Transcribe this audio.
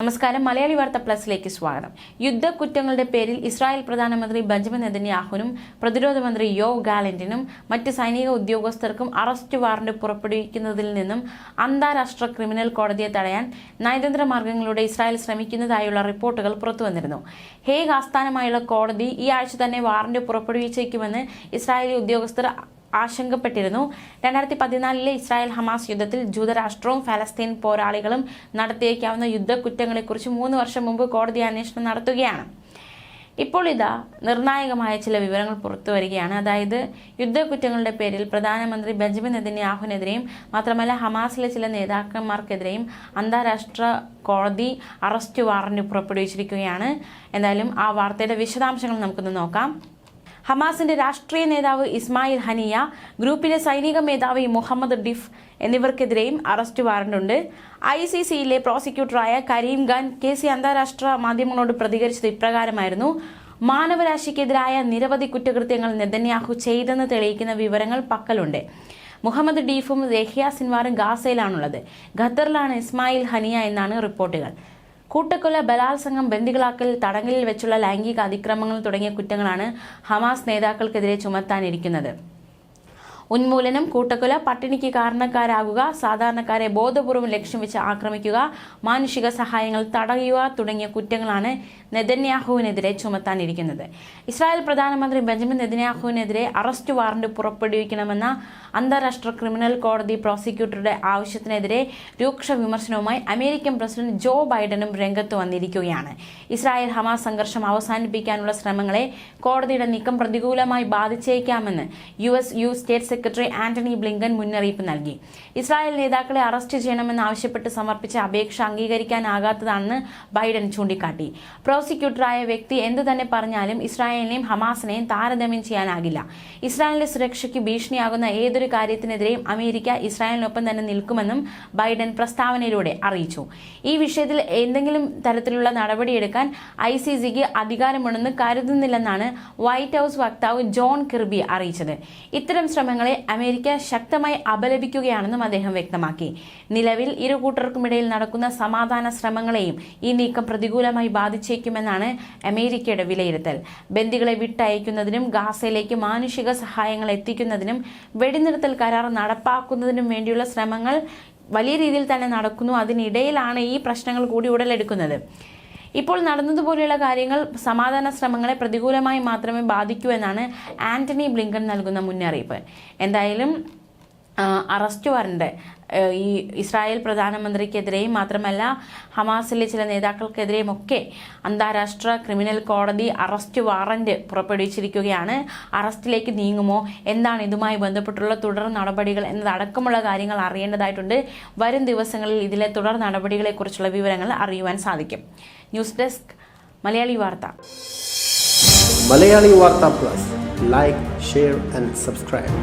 നമസ്കാരം. മലയാളി വാർത്ത പ്ലസിലേക്ക് സ്വാഗതം. യുദ്ധക്കുറ്റങ്ങളുടെ പേരിൽ ഇസ്രായേൽ പ്രധാനമന്ത്രി ബെഞ്ചമിൻ നെതന്യാഹുനും പ്രതിരോധ മന്ത്രി യോ ഗാലന്റിനും മറ്റ് സൈനിക ഉദ്യോഗസ്ഥർക്കും അറസ്റ്റ് വാറന്റ് പുറപ്പെടുവിക്കുന്നതിൽ നിന്നും അന്താരാഷ്ട്ര ക്രിമിനൽ കോടതിയെ തടയാൻ നയതന്ത്ര മാർഗങ്ങളിലൂടെ ഇസ്രായേൽ ശ്രമിക്കുന്നതായുള്ള റിപ്പോർട്ടുകൾ പുറത്തുവന്നിരുന്നു. ഹേഗ് ആസ്ഥാനമായുള്ള കോടതി ഈ ആഴ്ച തന്നെ വാറന്റ് പുറപ്പെടുവിച്ചേക്കുമെന്ന് ഇസ്രായേലി ഉദ്യോഗസ്ഥർ ആശങ്കപ്പെട്ടിരുന്നു. രണ്ടായിരത്തി പതിനാലിലെ ഇസ്രായേൽ ഹമാസ് യുദ്ധത്തിൽ ജൂതരാഷ്ട്രവും ഫലസ്തീൻ പോരാളികളും നടത്തിയേക്കാവുന്ന യുദ്ധക്കുറ്റങ്ങളെക്കുറിച്ച് മൂന്ന് വർഷം മുമ്പ് കോടതി അന്വേഷണം നടത്തുകയാണ്. ഇപ്പോൾ ഇതാ നിർണായകമായ ചില വിവരങ്ങൾ പുറത്തു വരികയാണ്. അതായത് യുദ്ധക്കുറ്റങ്ങളുടെ പേരിൽ പ്രധാനമന്ത്രി ബെഞ്ചമിൻ നെതന്യാഹുവിനെതിരെയും മാത്രമല്ല ഹമാസിലെ ചില നേതാക്കന്മാർക്കെതിരെയും അന്താരാഷ്ട്ര കോടതി അറസ്റ്റ് വാറന്റ് പുറപ്പെടുവിച്ചിരിക്കുകയാണ്. എന്തായാലും ആ വാർത്തയുടെ വിശദാംശങ്ങൾ നമുക്കൊന്ന് നോക്കാം. ഹമാസിന്റെ രാഷ്ട്രീയ നേതാവ് ഇസ്മായിൽ ഹനിയ ഗ്രൂപ്പിലെ സൈനിക മേധാവി മുഹമ്മദ് ഡിഫ് എന്നിവർക്കെതിരെയും അറസ്റ്റ് വാറണ്ടുണ്ട് ഐ സി സിയിലെ പ്രോസിക്യൂട്ടറായ കരീം ഖാൻ സി അന്താരാഷ്ട്ര മാധ്യമങ്ങളോട് പ്രതികരിച്ചത് ഇപ്രകാരമായിരുന്നു. മാനവരാശിക്കെതിരായ നിരവധി കുറ്റകൃത്യങ്ങൾ നെതന്യാഹു ചെയ്തെന്ന് തെളിയിക്കുന്ന വിവരങ്ങൾ പക്കലുണ്ട്. മുഹമ്മദ് ഡീഫും രഹിയ സിൻവാറും ഗാസയിലാണുള്ളത്. ഖത്തറിലാണ് ഇസ്മായിൽ ഹനിയ എന്നാണ് റിപ്പോർട്ടുകൾ. കൂട്ടക്കൊല ബലാത്സംഗം ബന്ദികളാക്കൽ തടങ്കലിൽ വെച്ചുള്ള ലൈംഗിക അതിക്രമങ്ങൾ തുടങ്ങിയ കുറ്റങ്ങളാണ് ഹമാസ് നേതാക്കൾക്കെതിരെ ചുമത്താനിരിക്കുന്നത്. ഉന്മൂലനം കൂട്ടക്കൊല പട്ടിണിക്ക് കാരണക്കാരാകുക സാധാരണക്കാരെ ബോധപൂർവം ലക്ഷ്യം വെച്ച് ആക്രമിക്കുക മാനുഷിക സഹായങ്ങൾ തടയുക തുടങ്ങിയ കുറ്റങ്ങളാണ് നെതന്യാഹുവിനെതിരെ ചുമത്താനിരിക്കുന്നത്. ഇസ്രായേൽ പ്രധാനമന്ത്രി ബെഞ്ചമിൻ നെതന്യാഹുവിനെതിരെ അറസ്റ്റ് വാറന്റ് പുറപ്പെടുവിക്കണമെന്ന അന്താരാഷ്ട്ര ക്രിമിനൽ കോടതി പ്രോസിക്യൂട്ടറുടെ ആവശ്യത്തിനെതിരെ രൂക്ഷ വിമർശനവുമായി അമേരിക്കൻ പ്രസിഡന്റ് ജോ ബൈഡനും രംഗത്ത് വന്നിരിക്കുകയാണ്. ഇസ്രായേൽ ഹമാസ് സംഘർഷം അവസാനിപ്പിക്കാനുള്ള ശ്രമങ്ങളെ കോടതിയുടെ നീക്കം പ്രതികൂലമായി ബാധിച്ചേക്കാമെന്ന് U S U state secretary Antony Blinken മുന്നറിയിപ്പ് നൽകി. ഇസ്രായേൽ നേതാക്കളെ അറസ്റ്റ് ചെയ്യണമെന്ന് ആവശ്യപ്പെട്ട് സമർപ്പിച്ച അപേക്ഷ അംഗീകരിക്കാനാകാത്തതാണെന്ന് ബൈഡൻ ചൂണ്ടിക്കാട്ടി. പ്രോസിക്യൂട്ടറായ വ്യക്തി എന്തു തന്നെ പറഞ്ഞാലും ഇസ്രായേലിനെയും ഹമാസിനെയും താരതമ്യം ചെയ്യാനാകില്ല. ഇസ്രായേലിന്റെ സുരക്ഷയ്ക്ക് ഭീഷണിയാകുന്ന ഏതൊരു കാര്യത്തിനെതിരെയും അമേരിക്ക ഇസ്രായേലിനൊപ്പം തന്നെ നിൽക്കുമെന്നും ബൈഡൻ പ്രസ്താവനയിലൂടെ അറിയിച്ചു. ഈ വിഷയത്തിൽ എന്തെങ്കിലും തരത്തിലുള്ള നടപടിയെടുക്കാൻ ഐ സി സിക്ക് അധികാരമുണ്ടെന്ന് കരുതുന്നില്ലെന്നാണ് വൈറ്റ് ഹൌസ് വക്താവ് ജോൺ കിർബി അറിയിച്ചത്. ഇത്തരം ശ്രമങ്ങളെ അമേരിക്ക ശക്തമായി അപലപിക്കുകയാണെന്നും അദ്ദേഹം വ്യക്തമാക്കി. നിലവിൽ ഇരു കൂട്ടർക്കുമിടയിൽ നടക്കുന്ന സമാധാന ശ്രമങ്ങളെയും ഈ നീക്കം പ്രതികൂലമായി ബാധിച്ചേക്കുമെന്നാണ് അമേരിക്കയുടെ വിലയിരുത്തൽ. ബന്ദികളെ വിട്ടയക്കുന്നതിനും ഗാസയിലേക്ക് മാനുഷിക സഹായങ്ങൾ എത്തിക്കുന്നതിനും വെടിനിർത്തൽ കരാർ നടപ്പാക്കുന്നതിനും വേണ്ടിയുള്ള ശ്രമങ്ങൾ വലിയ രീതിയിൽ തന്നെ നടക്കുന്നു. അതിനിടയിലാണ് ഈ പ്രശ്നങ്ങൾ കൂടി ഉടലെടുക്കുന്നത്. ഇപ്പോൾ നടന്നതുപോലെയുള്ള കാര്യങ്ങൾ സമാധാന ശ്രമങ്ങളെ പ്രതികൂലമായി മാത്രമേ ബാധിക്കൂ എന്നാണ് ആന്റണി ബ്ലിങ്കൺ നൽകുന്ന മുന്നറിയിപ്പ്. എന്തായാലും അറസ്റ്റ് വാറണ്ട്. ഈ ഇസ്രായേൽ പ്രധാനമന്ത്രിക്കെതിരെയും മാത്രമല്ല ഹമാസിലെ ചില നേതാക്കൾക്കെതിരെയും ഒക്കെ അന്താരാഷ്ട്ര ക്രിമിനൽ കോടതി അറസ്റ്റ് വാറന്റ് പുറപ്പെടുവിച്ചിരിക്കുകയാണ്. അറസ്റ്റിലേക്ക് നീങ്ങുമോ? എന്താണ് ഇതുമായി ബന്ധപ്പെട്ടുള്ള തുടർ നടപടികൾ എന്നതടക്കമുള്ള കാര്യങ്ങൾ അറിയേണ്ടതായിട്ടുണ്ട്. വരും ദിവസങ്ങളിൽ ഇതിലെ തുടർ നടപടികളെക്കുറിച്ചുള്ള വിവരങ്ങൾ അറിയുവാൻ സാധിക്കും. News desk Malayali Vartha. Malayali Vartha plus. Like share and subscribe.